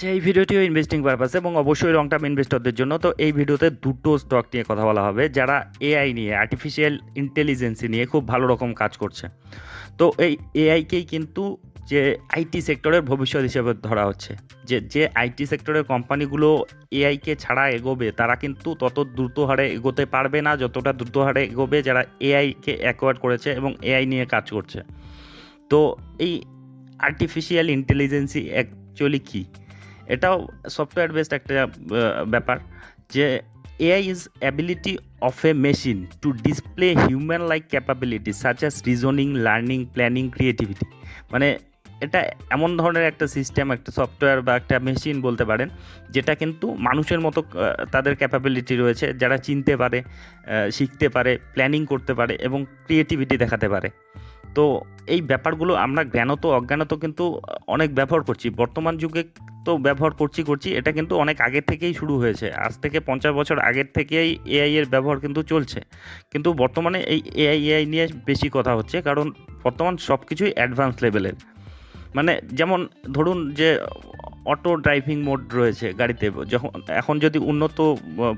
আচ্ছা এই ভিডিওটিও investing purpose এবং অবশ্যই লং টার্ম ইনভেস্টরদের জন্য, তো এই ভিডিওতে দুটো স্টক নিয়ে কথা বলা হবে, যারা এআই নিয়ে আর্টিফিশিয়াল ইন্টেলিজেন্সি নিয়ে খুব ভালো রকম কাজ করছে। তো এই এআইকেই কিন্তু যে আইটি সেক্টরের ভবিষ্যৎ হিসেবে ধরা হচ্ছে। যে যে আইটি সেক্টরের কোম্পানিগুলো এআইকে ছাড়া এগোবে, তারা কিন্তু তত দ্রুত হারে এগোতে পারবে না, যতটা দ্রুত হারে এগোবে, যারা এআইকে অ্যাকোয়ার করেছে এবং এআই নিয়ে কাজ করছে। তো এই আর্টিফিশিয়াল ইন্টেলিজেন্সি অ্যাকচুয়ালি কী? এটাও সফটওয়্যার বেসড একটা ব্যাপার যে AI is ability of a machine to display human like capability such as reasoning learning planning creativity মানে এটা এমন ধরনের একটা সিস্টেম একটা সফটওয়্যার বা একটা মেশিন বলতে পারেন, যেটা কিন্তু মানুষের মতো তাদের ক্যাপাবিলিটি রয়েছে, যারা চিনতে পারে শিখতে পারে প্ল্যানিং করতে পারে এবং ক্রিয়েটিভিটি দেখাতে পারে। তো এই ব্যাপারগুলো আমরা জ্ঞানত, অজ্ঞানত কিন্তু অনেক ব্যবহার করছি। বর্তমান যুগে তো ব্যবহার করছি করছি, এটা কিন্তু অনেক আগে থেকেই শুরু হয়েছে। আজ থেকে পঞ্চাশ বছর আগের থেকেই এআই এর ব্যবহার কিন্তু চলছে। কিন্তু বর্তমানে এই এআই এআই নিয়ে বেশি কথা হচ্ছে, কারণ বর্তমান সব কিছুই অ্যাডভান্স লেভেলের মানে যেমন ধরুন যে অটো ড্রাইভিং মোড রয়েছে গাড়িতে, যখন এখন যদি উন্নত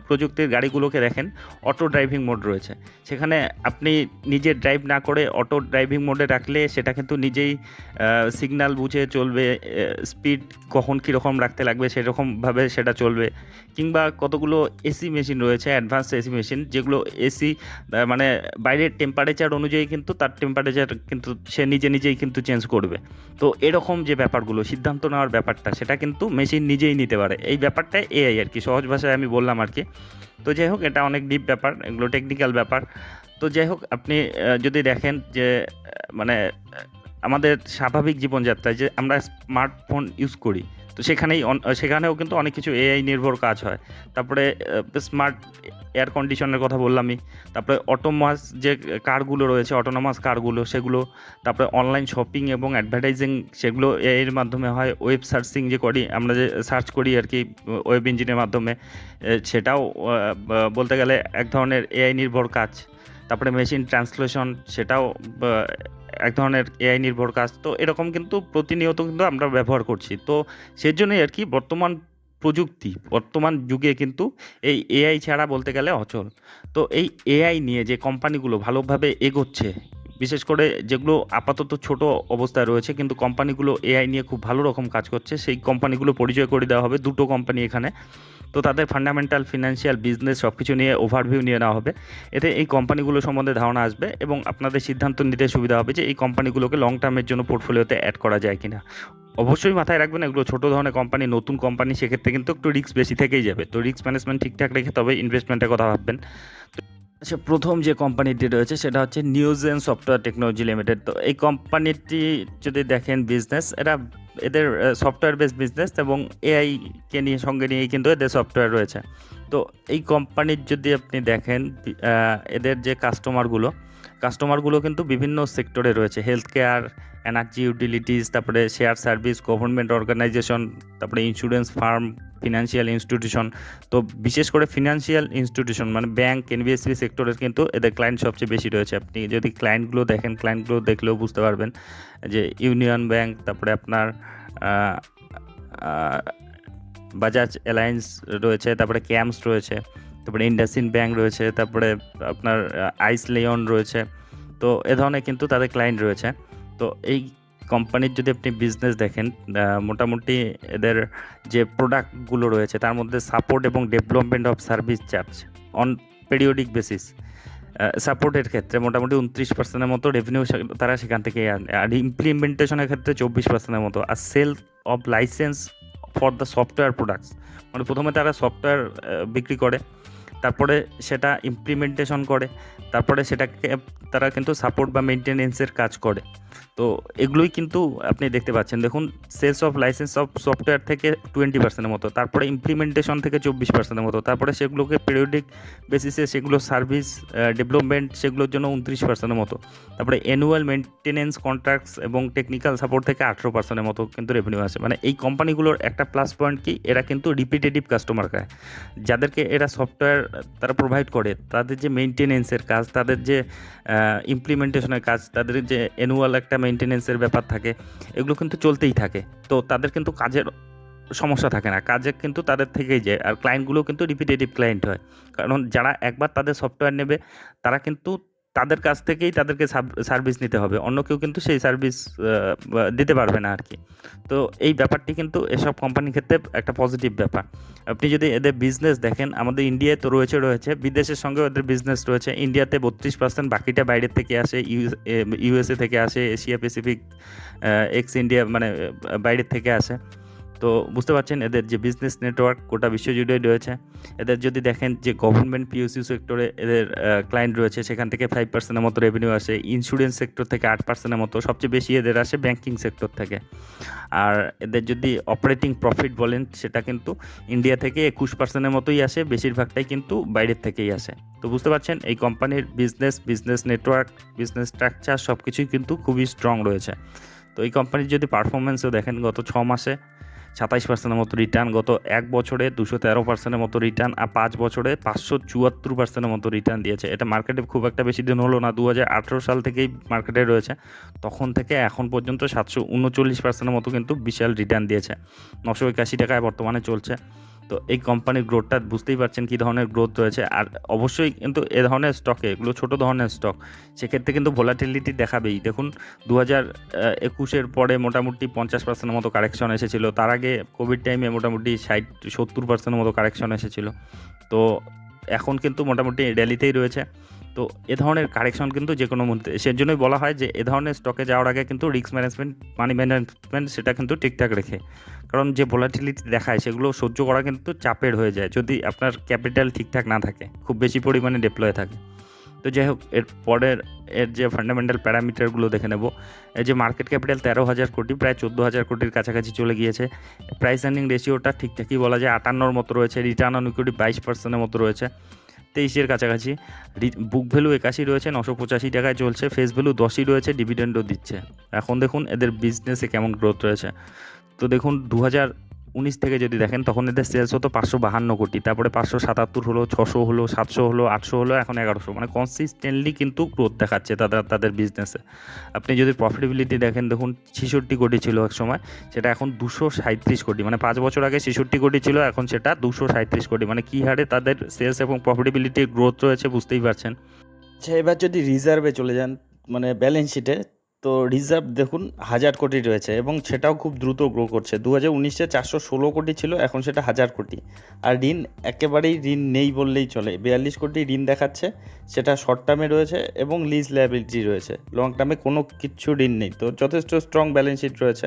প্রযুক্তির গাড়িগুলোকে দেখেন, অটো ড্রাইভিং মোড রয়েছে। সেখানে আপনি নিজে ড্রাইভ না করে অটো ড্রাইভিং মোডে রাখলে সেটা কিন্তু নিজেই সিগন্যাল বুঝে চলবে স্পিড কখন কীরকম রাখতে লাগবে সেরকমভাবে সেটা চলবে। কিংবা কতগুলো এসি মেশিন রয়েছে অ্যাডভান্স এসি মেশিন, যেগুলো এসি মানে বাইরের টেম্পারেচার অনুযায়ী কিন্তু তার টেম্পারেচার কিন্তু সে নিজে নিজেই কিন্তু চেঞ্জ করবে। তো এরকম যে ব্যাপারগুলো, সিদ্ধান্ত নেওয়ার ব্যাপারটা, সেটা কিন্তু মেশিন নিজেই নিতে পারে। এই ব্যাপারটা এআই আর কি, সহজ ভাষায় আমি বললাম আর কি। তো যাই হোক, এটা অনেক ডিপ ব্যাপার, এগুলো টেকনিক্যাল ব্যাপার। তো যাই হোক, আপনি যদি দেখেন যে মানে আমাদের স্বাভাবিক জীবনযাত্রায় যে আমরা স্মার্টফোন ইউজ করি তো সেখানেই সেখানেও কিন্তু অনেক কিছু এআই নির্ভর কাজ হয়। তারপরে স্মার্ট এয়ার কন্ডিশনের কথা বললামই। তারপরে অটোমাস যে কারগুলো রয়েছে অটোনোমাস কারগুলো সেগুলো, তারপরে অনলাইন শপিং এবং অ্যাডভার্টাইজিং সেগুলো এর মাধ্যমে হয়। ওয়েব সার্চিং যে করি, আমরা যে সার্চ করি আর কি ওয়েব ইঞ্জিনের মাধ্যমে সেটাও বলতে গেলে এক ধরনের এআই নির্ভর কাজ। তারপরে মেশিন ট্রান্সলেশন সেটাও এক ধরনের এআই নির্ভর কাজ। তো এরকম কিন্তু প্রতিনিয়ত কিন্তু আমরা ব্যবহার করছি। তো সেজন্যই আর কি বর্তমান প্রযুক্তি, বর্তমান যুগে কিন্তু এই এআই ছাড়া বলতে গেলে অচল। তো এই এআই নিয়ে যে কোম্পানিগুলো ভালোভাবে এগোচ্ছে, বিশেষ করে যেগুলো আপাতত ছোট অবস্থায় রয়েছে, কিন্তু কোম্পানিগুলো এআই নিয়ে খুব ভালো রকম কাজ করছে, সেই কোম্পানিগুলো পরিচয় করে দেওয়া হবে দুটো কোম্পানি এখানে। তো তাদের ফান্ডামেন্টাল ফিনান্সিয়াল বিজনেস সব কিছু নিয়ে ওভারভিউ নিয়ে নেওয়া হবে। এতে এই কোম্পানিগুলো সম্বন্ধে ধারণা আসবে এবং আপনাদের সিদ্ধান্ত নিতে সুবিধা হবে যে এই কোম্পানিগুলোকে লং টার্মের জন্য পোর্টফোলিওতে অ্যাড করা যায় কিনা। অবশ্যই মাথায় রাখবেন, এগুলো ছোটো ধরনের কোম্পানি নতুন কোম্পানি সেক্ষেত্রে কিন্তু একটু রিস্ক বেশি থেকেই যাবে। তো রিস্ক ম্যানেজমেন্ট ঠিকঠাক রেখে তবে ইনভেস্টমেন্টের কথা ভাববেন। আচ্ছা প্রথম যে কোম্পানিটি রয়েছে, সেটা হচ্ছে নিউজেন সফটওয়্যার টেকনোলজি লিমিটেড তো এই কোম্পানিটি যদি দেখেন বিজনেস এরা এদের সফটওয়্যার বেস বিজনেস এবং এআইকে নিয়ে, সঙ্গে নিয়ে কিন্তু এদের সফটওয়্যার রয়েছে। তো এই কোম্পানির যদি আপনি দেখেন এদের যে কাস্টমারগুলো কাস্টমারগুলো কিন্তু বিভিন্ন সেক্টরে রয়েছে। হেলথ কেয়ার এনার্জি ইউটিলিটিস তারপরে শেয়ার সার্ভিস গভর্নমেন্ট অর্গানাইজেশন তারপরে ইন্স্যুরেন্স ফার্ম ফিনান্সিয়াল ইনস্টিটিউশন তো বিশেষ করে ফিনান্সিয়াল ইনস্টিটিউশন মানে ব্যাংক এনবিএসসি সেক্টরের কিন্তু এদের ক্লায়েন্ট সবচেয়ে বেশি রয়েছে। আপনি যদি ক্লায়েন্টগুলো দেখেন ক্লায়েন্টগুলো দেখলেও বুঝতে পারবেন যে ইউনিয়ন ব্যাংক তারপরে আপনার বাজাজ অ্যালায়েন্স রয়েছে, তারপরে ক্যাম্পস রয়েছে, তারপরে ইন্ডাসিন ব্যাংক রয়েছে, তারপরে আপনার আইস লেয়ন রয়েছে। তো এ ধরনের কিন্তু তাদের ক্লায়েন্ট রয়েছে। তো এই কোম্পানির যদি আপনি বিজনেস দেখেন মোটামুটি এদের যে প্রোডাক্টগুলো রয়েছে, তার মধ্যে সাপোর্ট এবং development of service charge on periodic basis সাপোর্টের ক্ষেত্রে মোটামুটি উনত্রিশ পার্সেন্টের মতো রেভিনিউ তারা সেখান থেকে আর ইমপ্লিমেন্টেশনের ক্ষেত্রে চব্বিশ পার্সেন্টের মতো। আর sale of license for the software products মানে প্রথমে তারা সফটওয়্যার বিক্রি করে। তারপরে সেটা ইমপ্লিমেন্টেশন করে, তারপরে সেটাকে তারা কিন্তু সাপোর্ট বা মেনটেনেন্সের কাজ করে। তো এগুলোই কিন্তু আপনি দেখতে পাচ্ছেন। দেখুন sales of license of software থেকে টোয়েন্টি পার্সেন্টের মতো, তারপরে ইমপ্লিমেন্টেশন থেকে চব্বিশ পার্সেন্টের মতো, তারপরে সেগুলোকে পিরিয়ডিক বেসিসে সেগুলো সার্ভিস ডেভেলপমেন্ট সেগুলোর জন্য উনত্রিশ পার্সেন্টের মতো, তারপরে অ্যানুয়াল মেনটেনেন্স কন্ট্রাক্টস এবং টেকনিক্যাল সাপোর্ট থেকে আঠেরো পার্সেন্টের মতো কিন্তু রেভিনিউ আছে মানে এই কোম্পানিগুলোর একটা প্লাস পয়েন্ট কি, এরা কিন্তু রিপিটেটিভ কাস্টমার খায় যাদেরকে এরা সফটওয়্যার তারা প্রোভাইড করে। তাদের যে মেনটেনেন্সের কাজ, তাদের যে ইমপ্লিমেন্টেশনের কাজ, তাদের যে অ্যানুয়াল একটা মেনটেনেন্সের ব্যাপার থাকে, এগুলো কিন্তু চলতেই থাকে। তো তাদের কিন্তু কাজের সমস্যা থাকে না। কাজে কিন্তু তাদের থেকেই যায়। আর ক্লায়েন্টগুলো কিন্তু রিপিটেটিভ ক্লায়েন্ট হয়। কারণ যারা একবার তাদের সফটওয়্যার নেবে, তারা কিন্তু তাদের কাছ থেকেই তাদেরকে সার্ভিস নিতে হবে। অন্য কেউ কিন্তু সেই সার্ভিস দিতে পারবে না আর কি তো এই ব্যাপারটি কিন্তু এসব কোম্পানির ক্ষেত্রে একটা পজিটিভ ব্যাপার। আপনি যদি এদের বিজনেস দেখেন, আমাদের ইন্ডিয়ায় তো রয়েছে রয়েছে। বিদেশের সঙ্গে ওদের বিজনেস রয়েছে। ইন্ডিয়াতে বত্রিশ পার্সেন্ট বাকিটা বাইরের থেকে আসে ইউএসএ থেকে আসে এশিয়া প্যাসিফিক এক্স ইন্ডিয়া মানে বাইরের থেকে আসে। তো বুঝতে পারছেন, এদের যে বিজনেস নেটওয়ার্ক গোটা বিশ্বজুড়ে রয়েছে। এদের যদি দেখেন যে গভর্নমেন্ট পিওসি সেক্টরে এদের ক্লায়েন্ট রয়েছে, সেখান থেকে ফাইভ পার্সেন্টের মতো রেভিনিউ আসে। ইন্স্যুরেন্স সেক্টর থেকে আট পার্সেন্টের মতো, সবচেয়ে বেশি এদের আসে ব্যাংকিং সেক্টর থেকে। আর এদের যদি অপারেটিং প্রফিট বলেন, সেটা কিন্তু ইন্ডিয়া থেকে একুশ পার্সেন্টের মতোই আসে, বেশিরভাগটাই কিন্তু বাইরের থেকেই আসে। তো বুঝতে পারছেন, এই কোম্পানির business business network business structure সব কিছুই কিন্তু খুবই স্ট্রং রয়েছে। তো এই কোম্পানির যদি পারফরমেন্সও দেখেন, গত ছ মাসে সাতাইশ পার্সেন্টের মতো রিটার্ন গত এক বছরে দুশো তেরো পার্সেন্টের মতো রিটার্ন আর পাঁচ বছরে পাঁচশো চুয়াত্তর পার্সেন্টের মতো রিটার্ন দিয়েছে। এটা মার্কেটে খুব একটা বেশি দিন হলো না দু হাজার আঠেরো সাল থেকেই মার্কেটে রয়েছে। তখন থেকে এখন পর্যন্ত সাতশো উনচল্লিশ পার্সেন্টের মতো কিন্তু বিশাল রিটার্ন দিয়েছে। নশো একাশি টাকায় বর্তমানে চলছে। তো এই কোম্পানির গ্রোথটা বুঝতেই পারছেন কী ধরনের গ্রোথ রয়েছে। আর অবশ্যই কিন্তু এ ধরনের স্টকে এগুলো ছোটো ধরনের স্টক সেক্ষেত্রে কিন্তু ভোলাটিলিটি দেখাবেই। দেখুন দু হাজার একুশের পরে মোটামুটি পঞ্চাশ পার্সেন্টের মতো কারেকশন এসেছিল। তার আগে কোভিড টাইমে মোটামুটি ষাট, সত্তর পার্সেন্টের মতো কারেকশন এসেছিল। তো এখন কিন্তু মোটামুটি র্যালিতেই রয়েছে। তো এ ধরনের কারেকশন কিন্তু যে কোনো মুহূর্তে, সেজন্যই বলা হয় যে এ ধরনের স্টকে যাওয়ার আগে কিন্তু রিস্ক ম্যানেজমেন্ট মানি ম্যানেজমেন্ট সেটা কিন্তু ঠিকঠাক রেখে। কারণ যে ভোলাটিলিটি দেখায় সেগুলো সহ্য করা কিন্তু চাপের হয়ে যায় যদি আপনার ক্যাপিটাল ঠিকঠাক না থাকে, খুব বেশি পরিমাণে ডিপ্লয় থাকে। তো যাই হোক, এর পরের, এর যে ফান্ডামেন্টাল প্যারামিটারগুলো দেখে নেব। এই যে মার্কেট ক্যাপিটাল তেরো হাজার কোটি, প্রায় চোদ্দ হাজার কোটির কাছাকাছি চলে গিয়েছে। প্রাইস আর্নিং রেশিওটা ঠিকঠাকই বলা যায় আটান্নর মতো রয়েছে রিটার্ন অন ইকুইটি বাইশ পার্সেন্টের মতো রয়েছে। তেইশের কাছাকাছি। বুক ভ্যালু একাশি রয়েছে, নশো পঁচাশি টাকায় চলছে ফেস ভ্যালু দশই রয়েছে ডিভিডেন্ডও দিচ্ছে। এখন দেখুন এদের বিজনেসে কেমন গ্রোথ রয়েছে। তো দেখুন দু হাজার উনিশ থেকে যদি দেখেন, তখন এদের সেলস হতো পাঁচশো বাহান্ন কোটি। তারপরে পাঁচশো সাতাত্তর হলো, ছশো হলো, সাতশো হলো, আটশো হলো, এখন এগারোশো। মানে কনসিস্টেন্টলি কিন্তু গ্রোথ দেখাচ্ছে তাদের তাদের বিজনেসে আপনি যদি প্রফিটেবিলিটি দেখেন, দেখুন ছেষট্টি কোটি ছিল এক সময়, সেটা এখন দুশো সাঁত্রিশ কোটি। মানে পাঁচ বছর আগে ছেষট্টি কোটি ছিল, এখন সেটা দুশো সাঁত্রিশ কোটি। মানে কী হারে তাদের সেলস এবং প্রফিটেবিলিটির গ্রোথ রয়েছে বুঝতেই পারছেন। আচ্ছা এবার যদি রিজার্ভে চলে যান মানে ব্যালেন্স শিটে তো রিজার্ভ দেখুন, হাজার কোটি রয়েছে এবং সেটাও খুব দ্রুত গ্রো করছে। দু হাজার উনিশে চারশো ষোলো কোটি ছিল, এখন সেটা হাজার কোটি। আর ঋণ একেবারেই ঋণ নেই বললেই চলে। বিয়াল্লিশ কোটি ঋণ দেখাচ্ছে, সেটা শর্ট টার্মে রয়েছে এবং লিজ লায়াবিলিটি রয়েছে। লং টার্মে কোনো কিচ্ছু ঋণ নেই। তো যথেষ্ট স্ট্রং ব্যালেন্স শিট রয়েছে।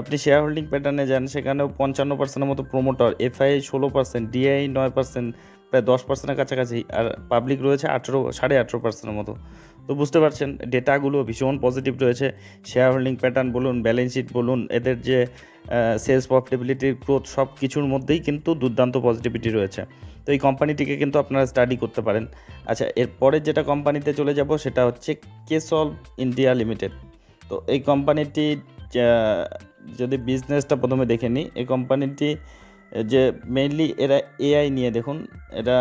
আপনি শেয়ার হোল্ডিং প্যাটার্নে যান, সেখানেও পঞ্চান্ন পার্সেন্টের মতো প্রোমোটার এফআই ষোলো পার্সেন্ট ডিআই নয় পার্সেন্ট প্রায় দশ পার্সেন্টের কাছাকাছি। আর পাবলিক রয়েছে আঠেরো, সাড়ে আঠেরো পার্সেন্টের মতো। তো বুঝতে পারছেন, ডেটাগুলো ভীষণ পজিটিভ রয়েছে। শেয়ার হোল্ডিং প্যাটার্ন বলুন ব্যালেন্স শিট বলুন, এদের যে সেলস প্রফিটেবিলিটির গ্রোথ সব কিছুর মধ্যেই কিন্তু দুর্দান্ত পজিটিভিটি রয়েছে। তো এই কোম্পানিটিকে কিন্তু আপনারা স্টাডি করতে পারেন। আচ্ছা এরপরে যেটা কোম্পানিতে চলে যাব, সেটা হচ্ছে কেসল ইন্ডিয়া লিমিটেড তো এই কোম্পানিটি যদি বিজনেসটা প্রথমে দেখে নিই, এই কোম্পানিটি যে মেইনলি এরা এআই নিয়ে দেখুন এটা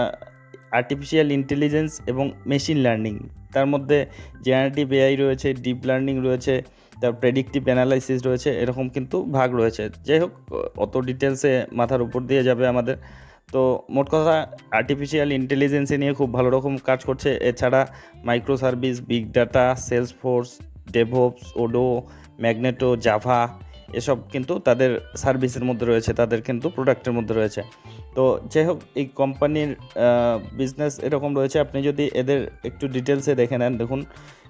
আর্টিফিশিয়াল ইন্টেলিজেন্স এবং মেশিন লার্নিং তার মধ্যে জেনারেটিভ এআই রয়েছে ডিপ লার্নিং রয়েছে, তার প্রেডিক্টিভ অ্যানালাইসিস রয়েছে, এরকম কিন্তু ভাগ রয়েছে। যাই হোক, অত ডিটেলসে মাথার উপর দিয়ে যাবে আমাদের। তো মোট কথা আর্টিফিশিয়াল ইন্টেলিজেন্সে নিয়ে খুব ভালো রকম কাজ করছে। এছাড়া microservice big data Salesforce DevOps Odoo Magento Java এসব কিন্তু তাদের সার্ভিসের মধ্যে রয়েছে, তাদের কিন্তু প্রোডাক্টের মধ্যে রয়েছে। তো যাই হোক এই কোম্পানির বিজনেস এরকম রয়েছে। আপনি যদি এদের একটু ডিটেলসে দেখে নেন, দেখুন,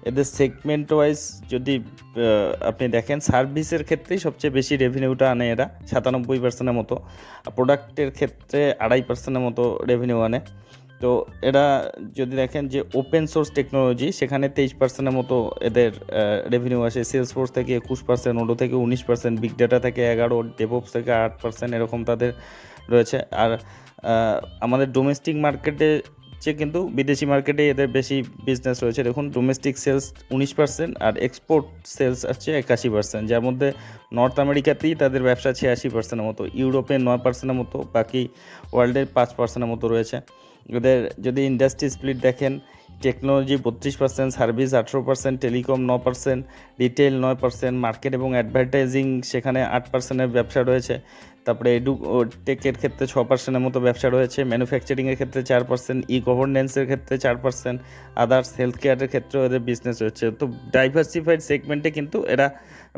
এদের সেগমেন্ট ওয়াইজ যদি আপনি দেখেন, সার্ভিসের ক্ষেত্রেই সবচেয়ে বেশি রেভিনিউটা আনে এরা, সাতানব্বই পার্সেন্টের মতো। প্রোডাক্টের ক্ষেত্রে আড়াই পার্সেন্টের মতো রেভিনিউ আনে। তো এরা যদি দেখেন যে ওপেন সোর্স টেকনোলজি সেখানে তেইশ পার্সেন্টের মতো এদের রেভিনিউ আসে। সেলস ফোর্স থেকে একুশ পার্সেন্ট ওডো থেকে উনিশ পার্সেন্ট বিগ ডাটা থেকে এগারো ডেভপস থেকে আট পার্সেন্ট এরকম তাদের রয়েছে। আর আমাদের ডোমেস্টিক মার্কেটে চেয়ে কিন্তু বিদেশি মার্কেটে এদের বেশি বিজনেস রয়েছে। দেখুন ডোমেস্টিক সেলস উনিশ পার্সেন্ট আর এক্সপোর্ট সেলস আসছে একাশি পার্সেন্ট যার মধ্যে নর্থ আমেরিকাতেই তাদের ব্যবসা ছিয়াশি পার্সেন্টের মতো ইউরোপে নয় পার্সেন্টের মতো, বাকি ওয়ার্ল্ডের পাঁচ পার্সেন্টের মতো রয়েছে। এদের যদি ইন্ডাস্ট্রি স্প্লিট দেখেন টেকনোলজি বত্রিশ পার্সেন্ট সার্ভিস আঠেরো পার্সেন্ট টেলিকম ন পার্সেন্ট রিটেল নয় পার্সেন্ট মার্কেট এবং অ্যাডভার্টাইজিং সেখানে আট পার্সেন্টের ব্যবসা রয়েছে। তারপরে এডু টেকের ক্ষেত্রে ছ পার্সেন্টের মতো ব্যবসা রয়েছে। ম্যানুফ্যাকচারিংয়ের ক্ষেত্রে চার পার্সেন্ট ই গভর্নেন্সের ক্ষেত্রে চার পার্সেন্ট আদার্স হেলথ কেয়ারের ক্ষেত্রেও এদের বিজনেস রয়েছে। তো ডাইভার্সিফাইড সেগমেন্টে কিন্তু এরা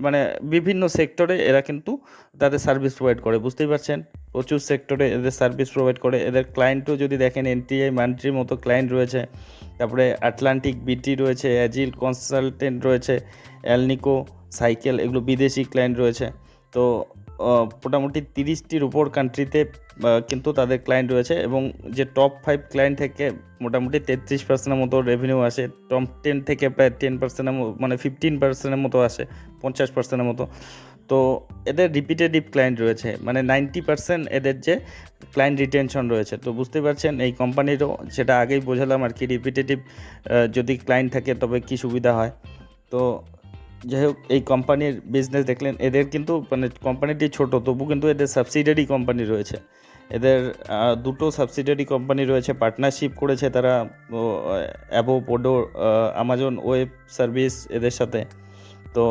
মানে বিভিন্ন সেক্টরে এরা কিন্তু তাদের সার্ভিস প্রোভাইড করে, বুঝতেই পারছেন? প্রচুর সেক্টরে এদের সার্ভিস প্রোভাইড করে। এদের ক্লায়েন্টও যদি দেখেন এনটিআই মান্ট্রির মতো ক্লায়েন্ট রয়েছে। তারপরে আটলান্টিক বিটি রয়েছে অ্যাজিল কনসালটেন্ট রয়েছে অ্যালনিকো সাইকেল এগুলো বিদেশি ক্লায়েন্ট রয়েছে। তো মোটামুটি তিরিশটির উপর কান্ট্রিতে কিন্তু তাদের ক্লায়েন্ট রয়েছে এবং যে টপ ফাইভ ক্লায়েন্ট থেকে মোটামুটি তেত্রিশ পার্সেন্টের মতো রেভিনিউ আসে। টপ টেন থেকে প্রায় টেন পার্সেন্টের মানে ফিফটিন পার্সেন্টের মতো আসে, পঞ্চাশ পার্সেন্টের মতো। তো এদের রিপিটেটিভ ক্লায়েন্ট রয়েছে মানে নাইনটি পার্সেন্ট এদের যে ক্লায়েন্ট রিটেনশন রয়েছে। তো বুঝতে পারছেন, এই কোম্পানিরও সেটা আগেই বোঝালাম আর কি রিপিটেটিভ যদি ক্লায়েন্ট থাকে তবে কি সুবিধা হয়। তো যাই হোক, এই কোম্পানির বিজনেস দেখলেন, এদের কিন্তু মানে কোম্পানিটি ছোট, তবু কিন্তু এদের সাবসিডারি কোম্পানি রয়েছে। এদের দুটো সাবসিডারি কোম্পানি রয়েছে পার্টনারশিপ করেছে তারা অ্যাবো পোডো আমাজন ওয়েব সার্ভিস এদের সাথে। তো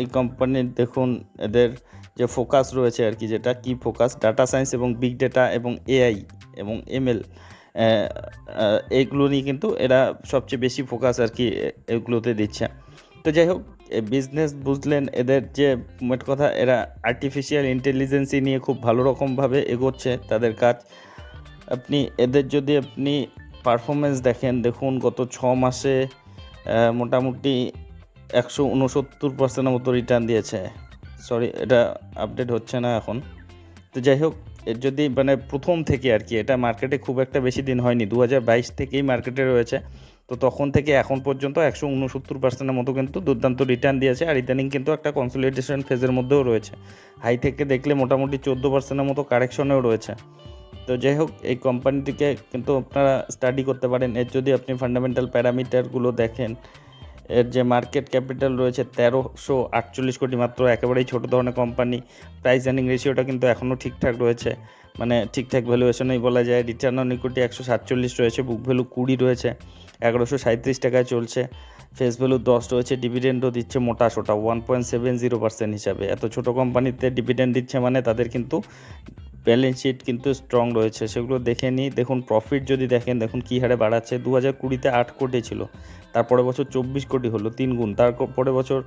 এই কোম্পানির দেখুন, এদের যে ফোকাস রয়েছে আর কি, যেটা কি ফোকাস ডাটা সায়েন্স এবং বিগ ডেটা এবং এআই এবং এমএল এইগুলো নিয়ে কিন্তু এরা সবচেয়ে বেশি ফোকাস আর কি এগুলোতে দিচ্ছে। তো যাই হোক বিজনেস বুঝলেন, এদের যে মোট কথা, এরা আর্টিফিশিয়াল ইন্টেলিজেন্সি নিয়ে খুব ভালো রকমভাবে এগোচ্ছে তাদের কাজ। আপনি, এদের যদি আপনি পারফরমেন্স দেখেন, দেখুন গত ছ মাসে মোটামুটি একশো উনসত্তর পার্সেন্টের মতো রিটার্ন দিয়েছে। সরি এটা আপডেট হচ্ছে না এখন। তো যাই হোক যদি মানে প্রথম থেকে আর কি, এটা মার্কেটে খুব একটা বেশি দিন হয়নি। দু হাজার বাইশ থেকেই মার্কেটে রয়েছে। তো তখন থেকে এখন পর্যন্ত একশো উনসত্তর পার্সেন্টের মতো কিন্তু দুর্দান্ত রিটার্ন দিয়েছে। আর ইদানিং কিন্তু একটা কনসোলিডেশন ফেজের মধ্যেও রয়েছে। হাই থেকে দেখলে মোটামুটি চোদ্দ পার্সেন্টের মতো কারেকশনেও রয়েছে। তো যাই হোক, এই কোম্পানিটিকে কিন্তু আপনারা স্টাডি করতে পারেন। এর যদি আপনি ফান্ডামেন্টাল প্যারামিটারগুলো দেখেন এর যে মার্কেট ক্যাপিটাল রয়েছে তেরোশো আটচল্লিশ কোটি মাত্র, একেবারেই ছোট ধরনের কোম্পানি প্রাইস আর্নিং রেশিওটা কিন্তু এখনও ঠিকঠাক রয়েছে। মানে ঠিকঠাক ভ্যালুয়েশনেই বলা যায়। রিটার্ন অন ইকুইটি একশো সাতচল্লিশ রয়েছে বুক ভ্যালু কুড়ি রয়েছে, এগারোশো সাঁত্রিশ টাকায় চলছে। ফেস ভ্যালু দশ রয়েছে ডিভিডেন্ডও দিচ্ছে মোটা সোটা one point seven zero percent হিসাবে। এত ছোট কোম্পানিতে ডিভিডেন্ড দিচ্ছে মানে তাদের কিন্তু ব্যালেন্স শিট কিন্তু স্ট্রং রয়েছে, সেগুলো দেখে নিই। দেখুন প্রফিট যদি দেখেন, দেখুন কী হারে বাড়াচ্ছে। দু হাজার কুড়িতে আট কোটি ছিল তারপরে বছর চব্বিশ কোটি হলো তিন গুণ তারপরে বছর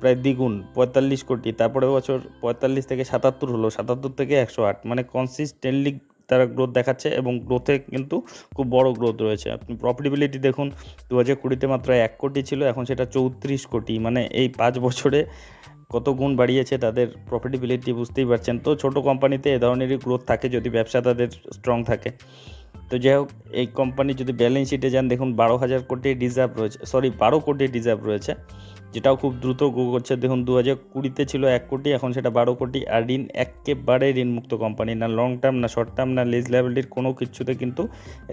প্রায় দ্বিগুণ, পঁয়তাল্লিশ কোটি তারপরে বছর পঁয়তাল্লিশ থেকে সাতাত্তর হলো, সাতাত্তর থেকে একশো আট। মানে কনসিস্টেন্টলি তারা গ্রোথ দেখাচ্ছে এবং গ্রোথে কিন্তু খুব বড় গ্রোথ রয়েছে। আপনি প্রফিটেবিলিটি দেখুন দু হাজার কুড়িতে মাত্র এক কোটি ছিল, এখন সেটা চৌত্রিশ কোটি। মানে এই পাঁচ বছরে কত গুণ বাড়িয়েছে তাদের প্রফিটেবিলিটি বুঝতেই পারছেন। তো ছোট কোম্পানিতে এ ধরনেরই গ্রোথ থাকে যদি ব্যবসা তাদের স্ট্রং থাকে। তো যাই হোক, এই কোম্পানি যদি ব্যালেন্স শিটে যান, দেখুন বারো হাজার কোটি রিজার্ভ রয়েছে সরি বারো কোটি রিজার্ভ রয়েছে। যেটাও খুব দ্রুত গ্রো করছে। দেখুন দু হাজার কুড়িতে ছিল এক কোটি, এখন সেটা বারো কোটি। আর ঋণ একেবারে ঋণমুক্ত কোম্পানি না লং টার্ম না শর্ট টার্ম না লিজ লাইবিলিটির কোনো কিছুতে কিন্তু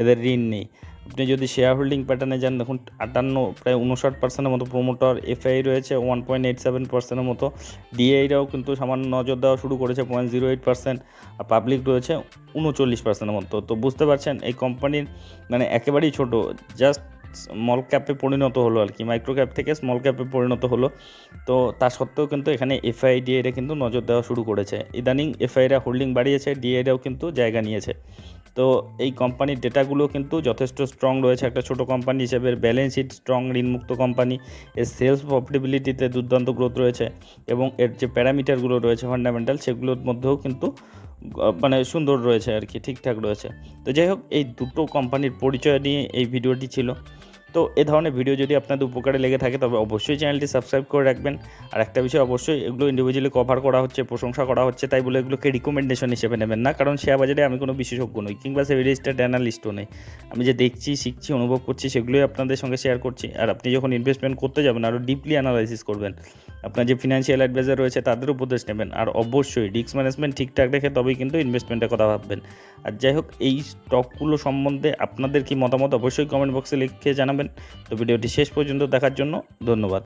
এদের ঋণ নেই। আপনি যদি শেয়ার হোল্ডিং প্যাটার্নে যান, দেখুন, আটান্ন, প্রায় উনষাট পার্সেন্টের মতো প্রোমোটার এফআই রয়েছে ওয়ান পয়েন্ট এইট সেভেন পার্সেন্টের মতো। ডিআইরাও কিন্তু সামান্য নজর দেওয়া শুরু করেছে পয়েন্ট জিরো এইট পার্সেন্ট আর পাবলিক রয়েছে, উনচল্লিশ পার্সেন্টের মতো। তো বুঝতে পারছেন, এই কোম্পানির মানে একেবারেই ছোট। জাস্ট স্মল ক্যাপে পরিণত হলো আর কি মাইক্রো ক্যাপ থেকে স্মল ক্যাপে পরিণত হলো। তো তা সত্ত্বেও কিন্তু এখানে এফআই ডিআইরা কিন্তু নজর দেওয়া শুরু করেছে। ইদানিং এফআইরা হোল্ডিং বাড়িয়েছে ডিআইরাও কিন্তু জায়গা নিয়েছে। তো এই কোম্পানির ডেটাগুলো কিন্তু যথেষ্ট স্ট্রং রয়েছে। একটা ছোট কোম্পানি হিসেবে ব্যালেন্স শিট স্ট্রং ঋণমুক্ত কোম্পানি এর সেলস প্রফিটেবিলিটিতে দুর্দান্ত গ্রোথ রয়েছে এবং এর যে প্যারামিটারগুলো রয়েছে ফান্ডামেন্টাল সেগুলোর মধ্যেও কিন্তু মানে সুন্দর রয়েছে আর কি, ঠিকঠাক রয়েছে। তো যাই হোক, এই দুটো কোম্পানির পরিচয় নিয়ে এই ভিডিওটি ছিল। তো এ ধরনের ভিডিও যদি আপনাদের উপকারে লেগে থাকে, তবে অবশ্যই চ্যানেলটি সাবস্ক্রাইব করে রাখবেন। আর একটা বিষয়, অবশ্যই এগুলো ইন্ডিভিজুয়ালি কভার করা হচ্ছে, প্রশংসা করা হচ্ছে, তাই বলে এগুলোকে রিকমেন্ডেশন হিসেবে নেবেন না। কারণ শেয়ার বাজারে আমি কোনো বিশেষজ্ঞ নই, কিংবা সে রেজিস্টার্ড অ্যানালিস্টও নেই। আমি যে দেখছি, শিখছি, অনুভব করছি, সেগুলোই আপনাদের সঙ্গে শেয়ার করছি। আর আপনি যখন ইনভেস্টমেন্ট করতে যাবেন আরও ডিপলি অ্যানালাইসিস করবেন। আপনার যে ফিনান্সিয়াল অ্যাডভাইজার রয়েছে, তাদের উপদেশ নেবেন। আর অবশ্যই রিস্ক ম্যানেজমেন্ট ঠিকঠাক রেখে তবেই কিন্তু ইনভেস্টমেন্টের কথা ভাববেন। আর যাই হোক, এই স্টকগুলো সম্বন্ধে আপনাদের কি মতামত, অবশ্যই কমেন্ট বক্সে লিখে জানাবেন। তো ভিডিওটি শেষ পর্যন্ত দেখার জন্য ধন্যবাদ।